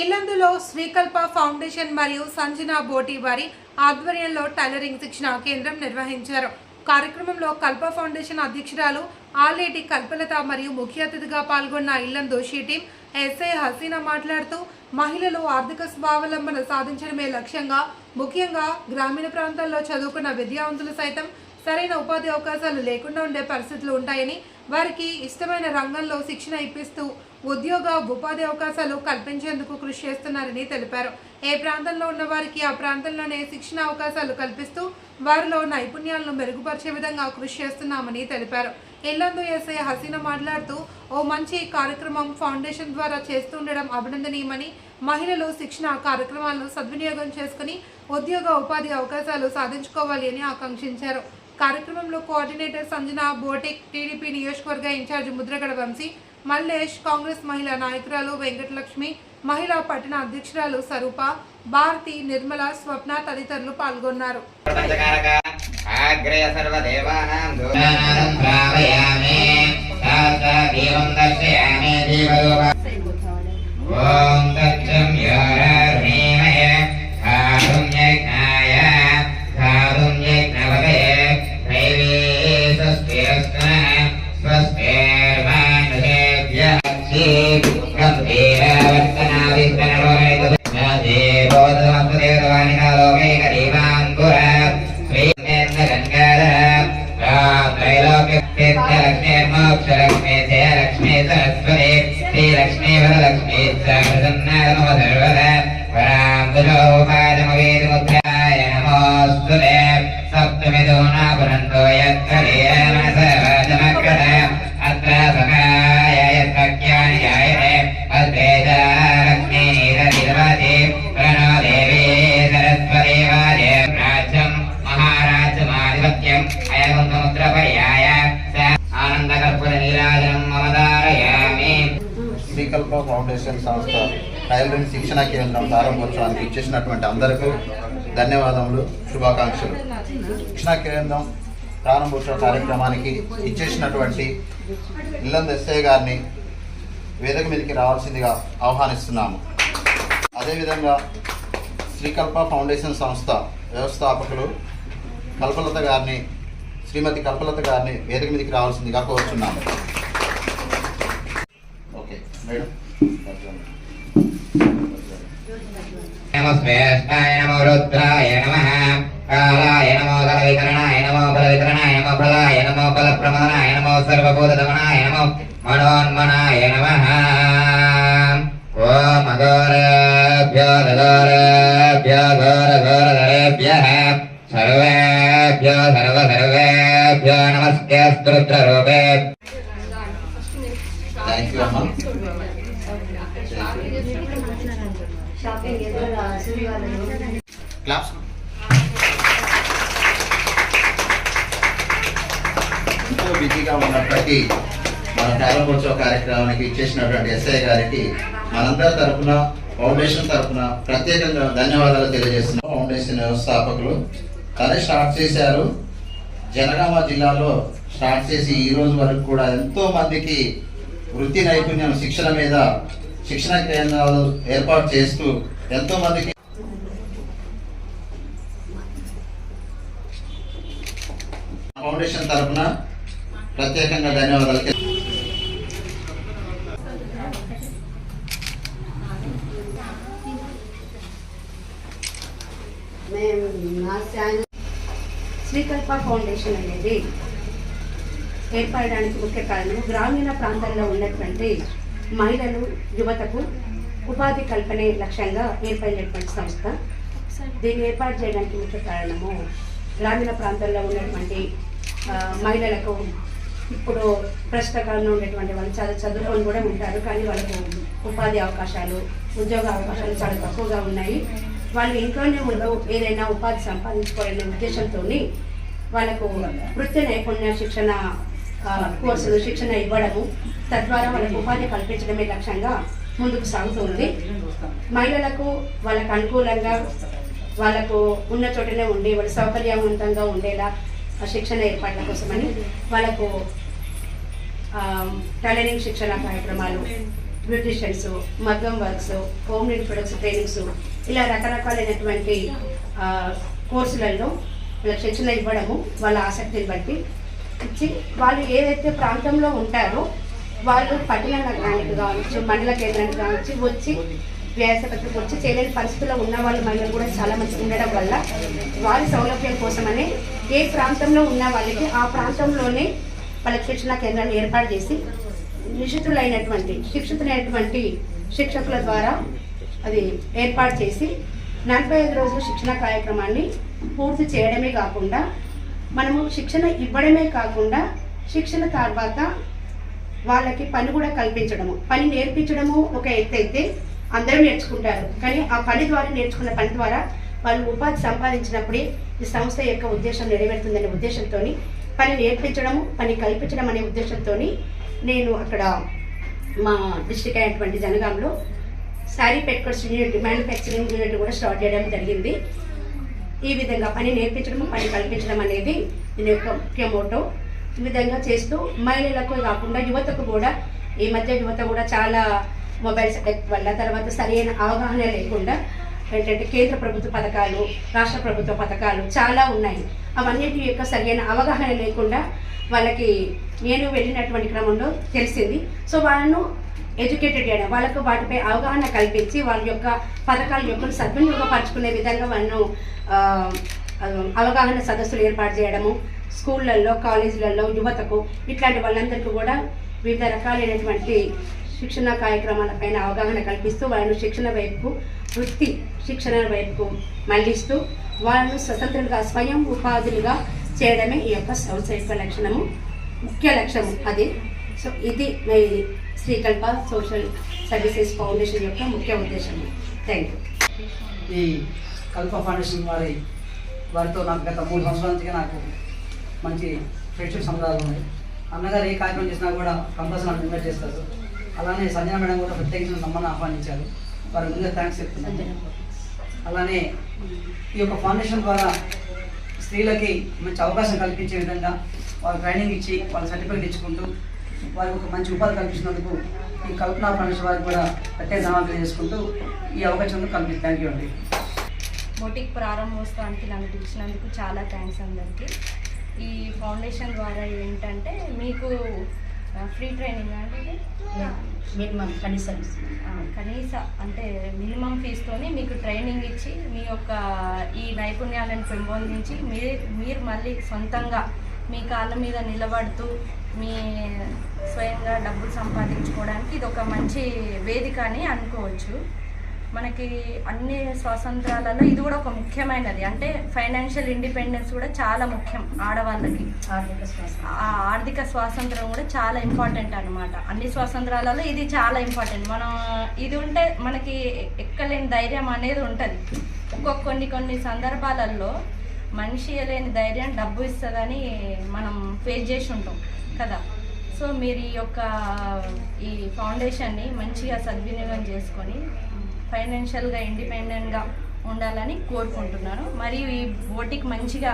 ఇల్లందులో శ్రీకల్ప foundation మరియు సంజన బోటి వారి ఆధ్వర్యంలో టైలరింగ్ శిక్షణ కేంద్రం నిర్వహించారు. కార్యక్రమంలో కల్ప ఫౌండేషన్ అధ్యక్షురాలు ఆలేటి కల్పలత మరియు ముఖ్య అతిథిగా పాల్గొన్న ఇల్లందు దోషి టీం ఎస్ఐ హసీనా మాట్లాడుతూ మహిళలు ఆర్థిక స్వావలంబన సాధించడమే లక్ష్యంగా ముఖ్యంగా గ్రామీణ ప్రాంతాల్లో చదువుకున్న విద్యావంతులు సైతం సరైన ఉపాధి అవకాశాలు లేకుండా ఉండే పరిస్థితులు ఉంటాయని వారికి ఇష్టమైన రంగంలో శిక్షణ ఇప్పిస్తూ ఉద్యోగ ఉపాధి అవకాశాలు కల్పించేందుకు కృషి చేస్తున్నారని తెలిపారు. ఏ ప్రాంతంలో ఉన్న వారికి ఆ ప్రాంతంలోనే శిక్షణ అవకాశాలు కల్పిస్తూ వారిలో నైపుణ్యాలను మెరుగుపరిచే విధంగా కృషి చేస్తున్నామని తెలిపారు. ఇల్లందు ఎస్ఐ హసీనా మాట్లాడుతూ ఓ మంచి కార్యక్రమం ఫౌండేషన్ ద్వారా చేస్తుండడం అభినందనీయమని మహిళలు శిక్షణ కార్యక్రమాలను సద్వినియోగం చేసుకుని ఉద్యోగ ఉపాధి అవకాశాలు సాధించుకోవాలి అని ఆకాంక్షించారు. కార్యక్రమంలో కోఆర్డినేటర్ సంజన బోటిక్ టీడీపీ నియోజకవర్గ ఇన్ఛార్జి ముద్రగడ వంశీ మల్లేష్ కాంగ్రెస్ మహిళా నాయకురాలు వెంకటలక్ష్మి మహిళా పట్టణ అధ్యక్షురాలు స్వరూప భారతి నిర్మల స్వప్న తదితరులు పాల్గొన్నారు. त्रैलोक्यलक्ष्मीर्मोक्षलक्ष्मी जयलक्ष्मी सरस्वती श्रीलक्ष्मी वरलक्ष्मी नमो सर्वदा वराम्बुजोपादमवेदमुद्राय नमोऽस्तु ते सप्तमिदो नापुरन्तो यत्कलेन सर्वजमकृत శ్రీకల్ప ఫౌండేషన్ సంస్థ టైలరింగ్ శిక్షణ కేంద్రం ప్రారంభోత్సవానికి ఇచ్చేసినటువంటి అందరికీ ధన్యవాదములు శుభాకాంక్షలు. శిక్షణ కేంద్రం ప్రారంభోత్సవ కార్యక్రమానికి ఇచ్చేసినటువంటి ఇల్లంద ఎస్ఐ గారిని వేదిక మీదకి రావాల్సిందిగా ఆహ్వానిస్తున్నాము. అదేవిధంగా శ్రీకల్ప ఫౌండేషన్ సంస్థ వ్యవస్థాపకులు కల్పలత గారిని శ్రీమతి కల్పలత గారిని వేదిక మీదకి రావాల్సిందిగా కోరుచున్నాము బల మనోన్మనాయ నమ. ఓం అఘోరేభ్యో సర్వేభ్యో సర్వ సర్వేభ్యో ఎదురుగా సూర్యవారం క్లాప్స్ ఎంతో బిజీగా ఉన్నప్పటికీ మన ప్రారంభోత్సవ కార్యక్రమానికి ఇచ్చేసినటువంటి ఎస్ఐ గారికి మనందరి తరపున ఫౌండేషన్ తరపున ప్రత్యేకంగా ధన్యవాదాలు తెలియజేస్తున్నాం. ఫౌండేషన్ వ్యవస్థాపకులు తనే స్టార్ట్ చేశారు. జనగామ జిల్లాలో స్టార్ట్ చేసి ఈ రోజు వరకు కూడా ఎంతో మందికి వృత్తి నైపుణ్యం శిక్షణ మీద శిక్షణ కేంద్రాలు ఏర్పాటు చేస్తూ ఎంతో మందికి ఫౌండేషన్ తరఫున ప్రత్యేకంగా ధన్యవాదాలు మేము నా శ్రీకల్ప ఫౌండేషన్ అనేది ఏర్పడడానికి ముఖ్య కారణం గ్రామీణ ప్రాంతాల్లో ఉన్నటువంటి మహిళలు యువతకు ఉపాధి కల్పనే లక్ష్యంగా ఏర్పడినటువంటి సంస్థ. దీన్ని ఏర్పాటు చేయడానికి ముఖ్య కారణము గ్రామీణ ప్రాంతాల్లో ఉన్నటువంటి మహిళలకు ఇప్పుడు ప్రస్తుత కాలంలో ఉండేటువంటి వాళ్ళు చాలా చదువుకొని కూడా ఉంటారు. కానీ వాళ్ళకు ఉపాధి అవకాశాలు ఉద్యోగ అవకాశాలు చాలా తక్కువగా ఉన్నాయి. వాళ్ళు ఇంట్లోనే ఉండవు ఏదైనా ఉపాధి సంపాదించుకోవాలనే ఉద్దేశంతో వాళ్ళకు వృత్తి నైపుణ్య శిక్షణ కోర్సులు శిక్షణ ఇవ్వడము తద్వారా వాళ్ళకు ఉపాధి కల్పించడమే లక్ష్యంగా ముందుకు సాగుతుంది. మహిళలకు వాళ్ళకు అనుకూలంగా వాళ్ళకు ఉన్న చోటనే ఉండి వాళ్ళ సౌకర్యవంతంగా ఉండేలా శిక్షణ ఏర్పాట్ల కోసమని వాళ్ళకు టైలరింగ్ శిక్షణ కార్యక్రమాలు బ్యూటిషియన్స్ మగ్గం works home need products trainings ఇలా రకరకాలైనటువంటి కోర్సులలో వీళ్ళకి శిక్షణ ఇవ్వడము వాళ్ళ ఆసక్తిని బట్టి ఇచ్చి వాళ్ళు ఏదైతే ప్రాంతంలో ఉంటారో వాళ్ళు పట్టణ నగరానికి కావచ్చు మండల కేంద్రానికి కావచ్చు వచ్చి వ్యాసపత్రికి వచ్చి చేయలేని పరిస్థితుల్లో ఉన్న వాళ్ళ మహిళలు కూడా చాలా మంది ఉండడం వల్ల వారి సౌలభ్యం కోసమని ఏ ప్రాంతంలో ఉన్న వాళ్ళకి ఆ ప్రాంతంలోనే వాళ్ళకి శిక్షణ కేంద్రాలు ఏర్పాటు చేసి నిషితులైనటువంటి శిక్షితులైనటువంటి శిక్షకుల ద్వారా అది ఏర్పాటు చేసి నలభై ఐదు రోజుల శిక్షణ కార్యక్రమాన్ని పూర్తి చేయడమే కాకుండా మనము శిక్షణ ఇవ్వడమే కాకుండా శిక్షణ తర్వాత వాళ్ళకి పని కూడా కల్పించడము. పని నేర్పించడము ఒక ఎత్తు అయితే అందరూ నేర్చుకుంటారు. కానీ ఆ పని ద్వారా నేర్చుకున్న పని ద్వారా వాళ్ళు ఉపాధి సంపాదించినప్పుడే ఈ సంస్థ యొక్క ఉద్దేశం నెరవేరుతుందనే ఉద్దేశంతో పని నేర్పించడము పని కల్పించడం అనే ఉద్దేశంతో నేను అక్కడ మా డిస్టిక్ అయినటువంటి జనగాంలో శారీ పెట్టుకోవడం యూనిట్ మ్యానుఫ్యాక్చరింగ్ యూనిట్ కూడా స్టార్ట్ చేయడం జరిగింది. ఈ విధంగా పని నేర్పించడం పని కల్పించడం అనేది దీని యొక్క ముఖ్య మోటో. ఈ విధంగా చేస్తూ మహిళలకు కాకుండా యువతకు కూడా ఈ మధ్య యువత కూడా చాలా మొబైల్స్ వల్ల తర్వాత సరైన అవగాహన లేకుండా ఏంటంటే కేంద్ర ప్రభుత్వ పథకాలు రాష్ట్ర ప్రభుత్వ పథకాలు చాలా ఉన్నాయి. అవన్నిటి యొక్క సరైన అవగాహన లేకుండా వాళ్ళకి నేను వెళ్ళినటువంటి క్రమంలో తెలిసింది. సో వాళ్ళను ఎడ్యుకేటెడ్ చేయడం వాళ్ళకు వాటిపై అవగాహన కల్పించి వాళ్ళ యొక్క పథకాల యొక్క సద్వినియోగపరచుకునే విధంగా వాళ్ళను అవగాహన సదస్సులు ఏర్పాటు చేయడము స్కూళ్ళల్లో కాలేజీలలో యువతకు ఇట్లాంటి వాళ్ళందరికీ కూడా వివిధ రకాలైనటువంటి శిక్షణ కార్యక్రమాలపైన అవగాహన కల్పిస్తూ వాళ్ళను శిక్షణ వైపు వృత్తి శిక్షణ వైపు మళ్ళిస్తూ వాళ్ళను స్వతంత్రంగా స్వయం ఉపాధులుగా చేయడమే ఈ యొక్క సంస్థ యొక్క లక్షణము ముఖ్య లక్ష్యము అది. సో ఇది శ్రీకల్ప సోషల్ సర్వీసెస్ ఫౌండేషన్ యొక్క ముఖ్య ఉద్దేశము థ్యాంక్ యూ ఈ కల్ప ఫౌండేషన్ వారి వారితో నాకు గత మూడు సంవత్సరాల నుంచి నాకు మంచి ఫ్రెండ్షిప్ సంబంధాలు ఉన్నాయి. అన్నగారు ఏ కార్యక్రమం చేసినా కూడా కంపల్సరీ నన్ను ఇన్వైట్ చేస్తారు. అలానే సంజన మేడం కూడా ప్రత్యేకించిన నమ్మని ఆహ్వానించారు. వారి ముందుగా థ్యాంక్స్ చెప్తున్నాను. అలానే ఈ యొక్క ఫౌండేషన్ ద్వారా స్త్రీలకి మంచి అవకాశం కల్పించే విధంగా వాళ్ళకి ట్రైనింగ్ ఇచ్చి వాళ్ళ సర్టిఫికేట్ ఇచ్చుకుంటూ వారికి ఒక మంచి ఉపాధి కల్పించినందుకు ఈ కల్పనా ఫౌండేషన్ వారికి కూడా ప్రత్యేక ధన్యవాదాలు చేసుకుంటూ ఈ అవకాశం కల్పి థ్యాంక్ యూ అండి. బొటిక్ ప్రారంభోత్సవానికి నన్ను పిలిచినందుకు చాలా థ్యాంక్స్ అందరికీ. ఈ ఫౌండేషన్ ద్వారా ఏంటంటే మీకు ఫ్రీ ట్రైనింగ్ అంటే? మినిమం కనీసం కనీస అంటే మినిమం ఫీజుతోని మీకు ట్రైనింగ్ ఇచ్చి మీ యొక్క ఈ నైపుణ్యాలను పెంపొందించి మీరు మీరు మళ్ళీ సొంతంగా మీ కాళ్ళ మీద నిలబడుతూ మీ స్వయంగా డబ్బులు సంపాదించుకోవడానికి ఇది ఒక మంచి వేదిక అని అనుకోవచ్చు. మనకి అన్ని స్వాతంత్రాలలో ఇది కూడా ఒక ముఖ్యమైనది. అంటే ఫైనాన్షియల్ ఇండిపెండెన్స్ కూడా చాలా ముఖ్యం ఆడవాళ్ళకి. ఆర్థిక స్వాతంత్రం కూడా చాలా ఇంపార్టెంట్ అన్నమాట. అన్ని స్వాతంత్రాలలో ఇది చాలా ఇంపార్టెంట్. మనం ఇది ఉంటే మనకి ఎక్కలేని ధైర్యం అనేది ఉంటుంది. ఒక్కొక్క కొన్ని కొన్ని సందర్భాలలో మనిషి లేని ధైర్యం డబ్బు ఇస్తుందని మనం ఫేస్ చేసి ఉంటాం కదా. సో మీరు ఈ యొక్క ఈ ఫౌండేషన్ని మంచిగా సద్వినియోగం చేసుకొని ఫైనాన్షియల్గా ఇండిపెండెంట్గా ఉండాలని కోరుకుంటున్నాను. మరియు ఈ బోటికి మంచిగా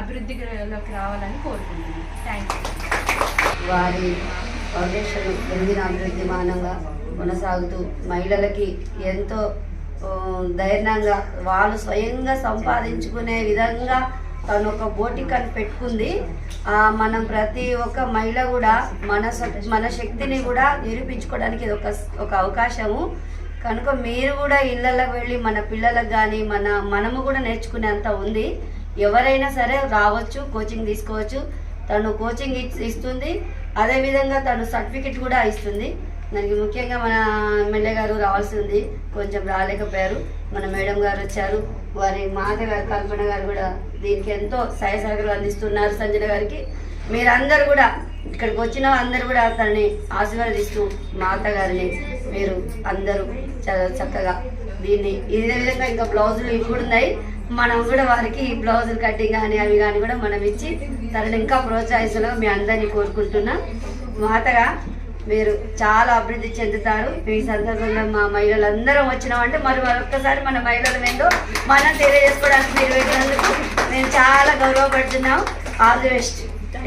అభివృద్ధిలోకి రావాలని కోరుకుంటున్నాను. థ్యాంక్ యూ వారి ఫౌండేషన్ ఎదిగిన అభివృద్ధిమానంగా కొనసాగుతూ మహిళలకి ఎంతో ధైర్యంగా వాళ్ళు స్వయంగా సంపాదించుకునే విధంగా తను ఒక బోటికని పెట్టుకుంది. ఆ, మనం ప్రతి ఒక్క మహిళ కూడా మన మన శక్తిని కూడా నిరూపించుకోవడానికి ఇది ఒక ఒక అవకాశము. కనుక మీరు కూడా ఇళ్ళకి వెళ్ళి మన పిల్లలకు కానీ మన మనము కూడా నేర్చుకునేంత ఉంది. ఎవరైనా సరే రావచ్చు కోచింగ్ తీసుకోవచ్చు. తను కోచింగ్ ఇస్తుంది. అదేవిధంగా తను సర్టిఫికెట్ కూడా ఇస్తుంది. దానికి ముఖ్యంగా మన ఎమ్మెల్యే గారు రావాల్సి ఉంది కొంచెం రాలేకపోయారు. మన మేడం గారు వచ్చారు. వారి మాత గారు కల్పన గారు కూడా దీనికి ఎంతో సహాయ సహకారాలు అందిస్తున్నారు సంజన గారికి. మీరందరూ కూడా ఇక్కడికి వచ్చిన అందరూ కూడా తనని ఆశీర్వదిస్తూ మాత గారిని మీరు అందరూ చాలా చక్కగా దీన్ని ఇదే విధంగా ఇంకా బ్లౌజులు ఇవి కూడా ఉన్నాయి. మనం కూడా వారికి బ్లౌజులు కట్టింగ్ కానీ అవి కానీ కూడా మనం ఇచ్చి తనని ఇంకా ప్రోత్సహించడం మీ అందరినీ కోరుకుంటున్నా. మాతగా మీరు చాలా అభివృద్ధి చెందుతారు. ఈ సందర్భంగా మా మహిళలందరం వచ్చినామంటే మరి మరొక్కసారి మన మహిళలు ఏందో మనం తెలియజేసుకోవడానికి మీరు వెళ్ళినందుకు మేము చాలా గౌరవపడుతున్నాం. All the best